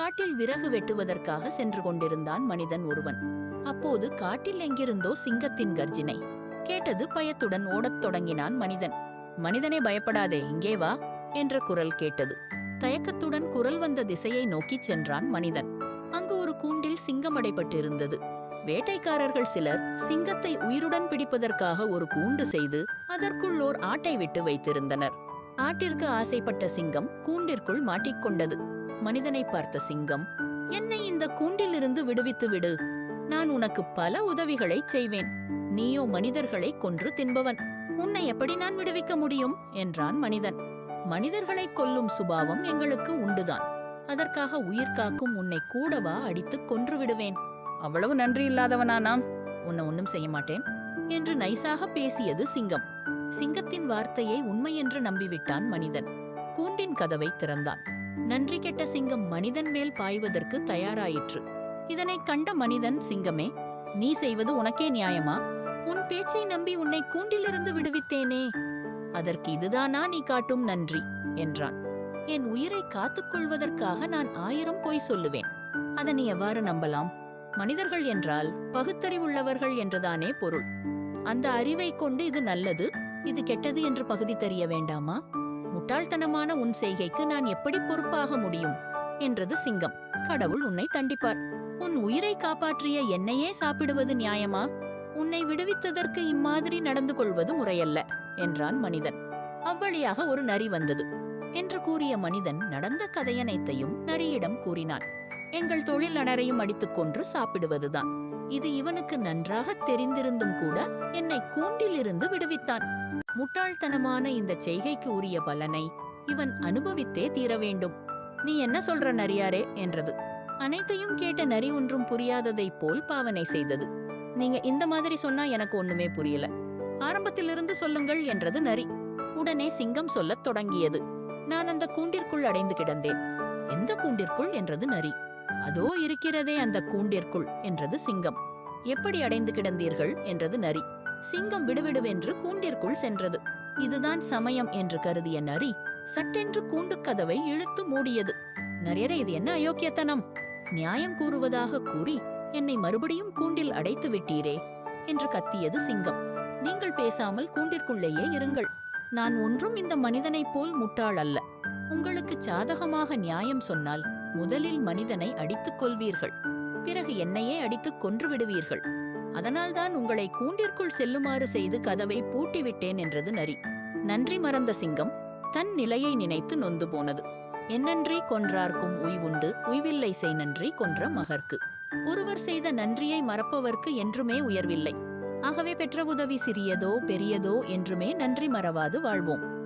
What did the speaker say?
காட்டில் விறகு வெட்டுவதற்காக சென்று கொண்டிருந்தான் மனிதன் ஒருவன். அப்போது காட்டில் எங்கிருந்தோ சிங்கத்தின் கர்ஜினை. கேட்டது பயத்துடன் ஓடத் தொடங்கினான் மனிதன். மனிதனே பயப்படாதே இங்கே வா என்ற குரல் கேட்டது. தயக்கத்துடன் குரல் வந்த திசையை நோக்கிச் சென்றான் மனிதன். அங்கு ஒரு கூண்டில் சிங்கம் அடைபட்டிருந்தது. வேட்டைக்காரர்கள் சிலர் சிங்கத்தை உயிருடன் பிடிப்பதற்காக ஒரு கூண்டு செய்து அதற்குள் ஓர் ஆட்டை விட்டு வைத்திருந்தனர். ஆட்டிற்கு ஆசைப்பட்ட சிங்கம் கூண்டிற்குள் மாட்டிக்கொண்டது. மனிதனை பார்த்த சிங்கம் என்னை இந்த கூண்டிலிருந்து விடுவித்து விடு. நான் உனக்கு பல உதவிகளைச் செய்வேன். நீயோ மனிதர்களை கொன்று தின்பவன். உன்னை எப்படி நான் விடுவிக்க முடியும்? என்றான் மனிதன். மனிதர்களை கொல்லும் சுபாவம் எங்களுக்கு உண்டுதான். அதற்காக உயிர் காக்கும் உன்னை கூடவா அடித்துக் கொன்று விடுவேன்? அவ்வளவு நன்றி இல்லாதவனா நாம்? உன்னை ஒன்னும் செய்ய மாட்டேன்? என்று நைசாக பேசியது சிங்கம். சிங்கத்தின் வார்த்தையை உண்மை என்று நம்பிவிட்டான் மனிதன். கூண்டின் கதவை திறந்தான். நன்றி கெட்ட சிங்கம் மனிதன் மேல் பாய்வதற்கு தயாராயிற்று. இதனை கண்ட மனிதன் சிங்கமே நீ செய்வது உனக்கே நியாயமா? உன் பேச்சை நம்பி உன்னை கூண்டிலிருந்து விடுவித்தேனே. அதற்கு இதுதானா நீ காட்டும் நன்றி? என்றான். என் உயிரை காத்துக் கொள்வதற்காக நான் ஆயிரம் பொய் சொல்லுவேன். அதனை நீ எவ்வாறு நம்பலாம்? மனிதர்கள் என்றால் பகுத்தறிவுள்ளவர்கள் என்றுதானே பொருள். அந்த அறிவை கொண்டு இது நல்லது இது கெட்டது என்று பகுதி தெரிய வேண்டாமா? முட்டாள்தனமான உன் செய்கைக்கு நான் எப்படி பொறுப்பாக முடியும்? என்றது சிங்கம். கடவுள் உன்னை தண்டிப்பார். உன் உயிரை காப்பாற்றிய என்னையே சாப்பிடுவது நியாயமா? உன்னை விடுவித்ததற்கு இம்மாதிரி நடந்து கொள்வது முறையல்ல என்றான் மனிதன். அவ்வழியாக ஒரு நரி வந்தது. என்று கூறிய மனிதன் நடந்த கதையனைத்தையும் நரியிடம் கூறினான். எங்கள் தொழில் அனரையும் அடித்துக் கொன்று சாப்பிடுவதுதான். இது இவனுக்கு நன்றாக தெரிந்திருந்தும் கூட என்னை கூண்டிலிருந்து விடுவித்தான். முட்டாள்தனமான இந்த செய்கைக்கு உரிய பலனை இவன் அனுபவித்தே தீர வேண்டும். நீ என்ன சொல்ற நரியாரே? என்றது. அனைத்தையும் கேட்ட நரி ஒன்றும் புரியாததைப் போல் பாவனை செய்தது. நீங்க இந்த மாதிரி சொன்னா எனக்கு ஒண்ணுமே புரியல. ஆரம்பத்திலிருந்து சொல்லுங்கள் என்றது நரி. உடனே சிங்கம் சொல்லத் தொடங்கியது. நான் அந்த கூண்டிற்குள் அடைந்து கிடந்தேன். எந்த கூண்டிற்குள்? என்றது நரி. அதோ இருக்கிறதே அந்த கூண்டிற்குள் என்றது சிங்கம். எப்படி அடைந்து கிடந்தீர்கள் என்றது நரி. சிங்கம் விடுவிடுவென்று கூண்டிற்குள் சென்றது. இதுதான் சமயம் என்று கருதிய நரி சட்டென்று கூண்டுக் கதவை இழுத்து மூடியது. நரியரே இது என்ன அயோக்கியத்தனம்? நியாயம் கூறுவதாக கூறி என்னை மறுபடியும் கூண்டில் அடைத்து விட்டீரே என்று கத்தியது சிங்கம். நீங்கள் பேசாமல் கூண்டிற்குள்ளேயே இருங்கள். நான் ஒன்றும் இந்த மனிதனைப் போல் முட்டாள் அல்ல. உங்களுக்கு சாதகமாக நியாயம் சொன்னால் முதலில் மனிதனை அடித்துக் கொள்வீர்கள் பிறகு என்னையே அடித்துக் கொன்று விடுவீர்கள். அதனால்தான் உங்களை கூண்டிற்குள் செல்லுமாறு செய்து கதவை பூட்டிவிட்டேன் என்றது நரி. நன்றி மறந்த சிங்கம் தன் நிலையை நினைத்து நொந்து போனது. என்னன்றி கொன்றார்க்கும் உய்வுண்டு உய்வில்லை செய் நன்றி கொன்ற மகர்க்கு ஒருவர் செய்த நன்றியை மறப்பவர்க்கு என்றுமே உயர்வில்லை. ஆகவே பெற்ற உதவி சிறியதோ பெரியதோ என்றுமே நன்றி மறவாது வாழ்வோம்.